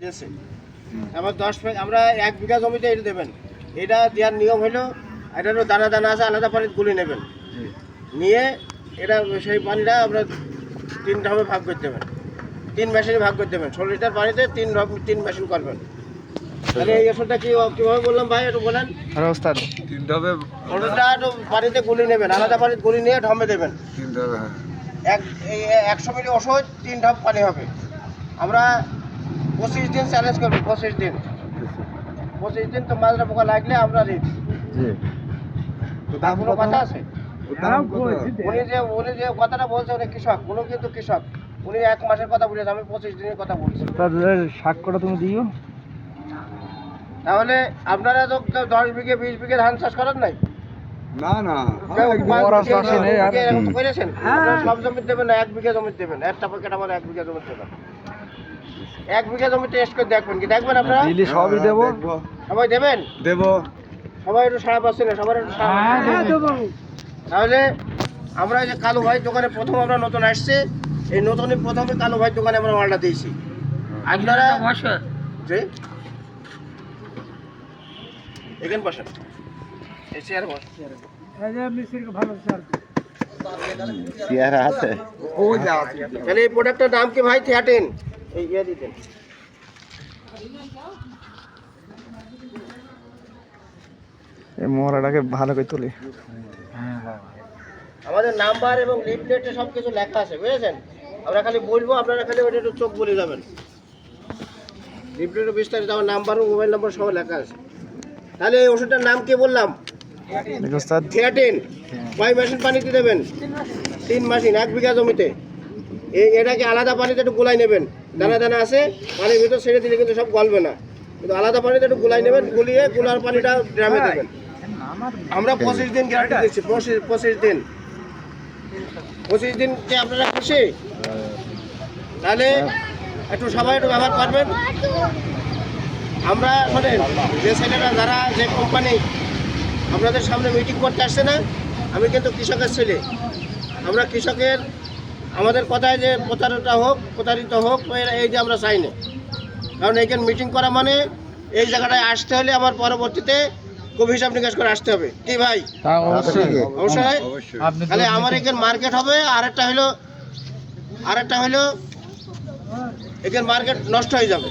দিয়েছে আমার দশ আমরা এক বিঘা জমিতে এটা দেবেন। এটা দেওয়ার নিয়ম হলো এটারও দানা দানা আছে আলাদা পানি গুলি নেবেন। নিয়ে এটা সেই পানিটা আমরা তিন ধাপে ভাগ করতে দেবেন। তিন মেশিনে ভাগ করতে দেবেন। ষোলো লিটার পানিতে তিন তিন মেশিন করবেন। তাহলে এই ওষুধটা কি কীভাবে বললাম ভাই একটু বলেন? আরে ওস্তাদ কিনতে হবে ওষুধটা একটু পানিতে গুলি নেবেন আলাদা পানিতে গুলি নিয়ে ঢমে দেবেন। কিনতে হবে হ্যাঁ। এক এই একশো মিলি ওষুধ তিন ধাপ পানি হবে। আমরা পঁচিশ দিন চ্যালেঞ্জ করব পঁচিশ দিন। পঁচিশ দিন তো মাজরা পোকা লাগলে আমরা রিক্স কোনো কথা আছে? উনি যে উনি যে কথাটা বলছে উনি কৃষক। উনি কিন্তু কৃষক। উনি এক মাসের কথা বলেছে আমি পঁচিশ দিনের কথা বলছি। তাদের সাক্ষ্যটা তুমি দিও? তাহলে আপনারা তো দশ বিঘে বিশ বিঘে ধান চাষ করেন নাই? না না। আপনারা সব জমিতে দেবেন না এক বিঘা জমিতে দেবেন। একটা প্যাকেট আমার এক বিঘা জমিতে দেবেন। এক বিঘা জমি টেস্ট করে দেখবেন। কি দেখবেন আপনারা? দিলি সবই দেবো। দেখব। সবাই দেবেন? দেবো। সবাই একটু সারা পাচ্ছে না সবার একটু তাহলে আমরা যে কালু ভাই দোকানে প্রথম আমরা নতুন আসছে এই নতুন প্রথমে কালু ভাই দোকানে আমরা মালটা দিয়েছি। আপনারা জি? এখানে বসেন। এই চেয়ারে বসেন। চেহারা আছে ওই যে আছে। তাহলে এই প্রোডাক্টটার দাম কি ভাই? থিয়াটিন এই ইয়ে দিতেন। এই মোহরাটাকে ভালো করে তুলি। আমাদের নাম্বার এবং লিফলেটে সব কিছু লেখা আছে বুঝেছেন? আমরা খালি বলব আপনারা খালি ওটা একটু চোখ বলে যাবেন। লিফলেটে বিস্তারিত আমার নাম্বার মোবাইল নাম্বার সব লেখা আছে। তাহলে এই ওষুধটার নাম কি বললাম? থিয়াটিন। কয় মেশিন পানিতে দেবেন? তিন মেশিন এক বিঘা জমিতে। এই এটাকে আলাদা পানিতে একটু গুলাই নেবেন। দানা দানা আছে পানির ভিতর ছেড়ে দিলে কিন্তু সব গলবে না। কিন্তু আলাদা পানিতে একটু গুলাই নেবেন গুলিয়ে গুলার পানিটা ড্রামে দেবেন। আমরা পঁচিশ দিন গ্যারান্টি দিচ্ছি পঁচিশ পঁচিশ দিন। পঁচিশ দিন যে আপনারা খুশি? তাহলে একটু সবাই একটু ব্যবহার করবেন। আমরা শোনেন যে ছেলেরা যারা যে কোম্পানি আপনাদের সামনে মিটিং করতে আসছে না আমি কিন্তু কৃষকের ছেলে। আমরা কৃষকের আমাদের কথায় যে প্রচারিত হোক প্রতারিত হোক এরা- এই যে আমরা চাই না। কারণ এইখানে মিটিং করা মানে এই জায়গাটায় আসতে হলে আমার পরবর্তীতে খুব হিসাব নিকাশ করে আসতে হবে। কি ভাই? অবশ্যই। অবশ্যই অবশ্যই। তাহলে আমার এখানে মার্কেট হবে আরেকটা হলো আরেকটা হলো এখানে মার্কেট নষ্ট হয়ে যাবে।